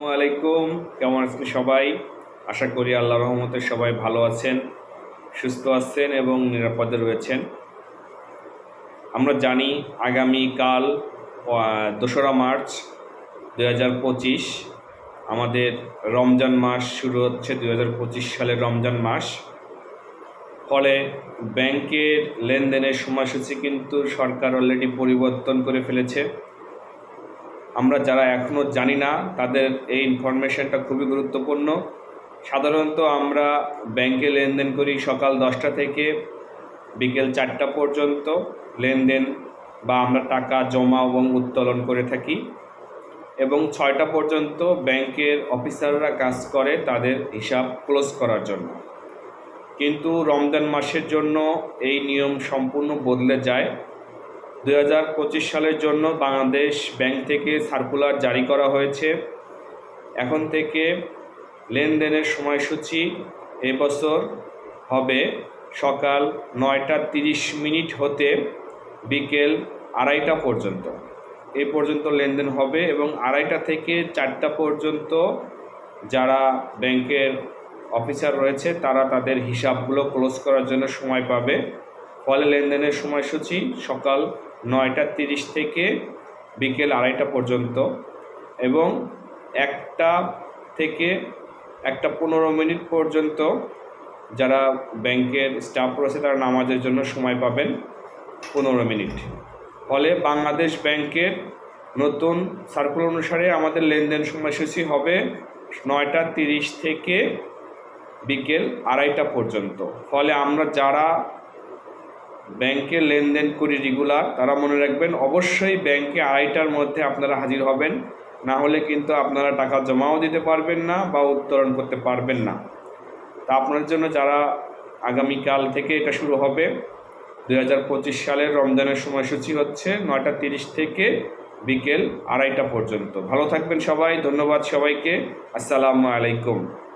আলাইকুম কেমন আছেন সবাই? আশা করি আল্লাহ রহমতে সবাই ভালো আছেন সুস্থ আছেন এবং নিরাপদে রয়েছেন। আমরা জানি আগামীকাল আহ, দোসরা মার্চ দু হাজার পঁচিশ আমাদের রমজান মাস শুরু হচ্ছে দু হাজার পঁচিশ সালের রমজান মাস। ফলে ব্যাংকের লেনদেনের সময়সূচি কিন্তু সরকার অলরেডি পরিবর্তন করে ফেলেছে। আমরা যারা এখনও জানি না, তাদের এই ইনফরমেশনটা খুবই গুরুত্বপূর্ণ। সাধারণত আমরা ব্যাংকে লেনদেন করি সকাল দশটা থেকে বিকেল চারটা পর্যন্ত লেনদেন বা আমরা টাকা জমা এবং উত্তোলন করে থাকি। এবং ছয়টা পর্যন্ত ব্যাংকের অফিসাররা কাজ করে তাদের হিসাব ক্লোজ করার জন্য। কিন্তু রমজান মাসের জন্য এই নিয়ম সম্পূর্ণ বদলে যায়। দুই হাজার পঁচিশ সালের জন্য বাংলাদেশ ব্যাংক থেকে সার্কুলার জারি করা হয়েছে। এখন থেকে লেনদেনের সময়সূচি এবছর হবে সকাল নয়টা তিরিশ মিনিট হতে বিকেল আড়াইটা পর্যন্ত। এ পর্যন্ত লেনদেন হবে এবং আড়াইটা থেকে চারটা পর্যন্ত যারা ব্যাংকের অফিসার রয়েছে, তারা তাদের হিসাবগুলো ক্লোজ করার জন্য সময় পাবে। ফলে লেনদেনের সময়সূচি সকাল নয়টা তিরিশ থেকে বিকেল আড়াইটা পর্যন্ত এবং একটা থেকে একটা পনেরো মিনিট পর্যন্ত যারা ব্যাংকের স্টাফ রয়েছে তারা নামাজের জন্য সময় পাবেন পনেরো মিনিট। ফলে বাংলাদেশ ব্যাংকের নতুন সার্কুলার অনুসারে আমাদের লেনদেন সময়সূচি হবে নয়টা তিরিশ থেকে বিকেল আড়াইটা পর্যন্ত। ফলে আমরা যারা ব্যাংকে লেনদেন করি রেগুলার তারা মনে রাখবেন অবশ্যই ব্যাংকে আড়াইটার মধ্যে আপনারা হাজির হবেন। না হলে কিন্তু আপনারা টাকা জমাও দিতে পারবেন না বা উত্তোলন করতে পারবেন না। তা আপনার জন্য যারা আগামীকাল থেকে এটা শুরু হবে, দুই হাজার পঁচিশ সালের রমজানের সময়সূচি হচ্ছে নয়টা তিরিশ থেকে বিকেল আড়াইটা পর্যন্ত। ভালো থাকবেন সবাই, ধন্যবাদ সবাইকে। আসসালামু আলাইকুম।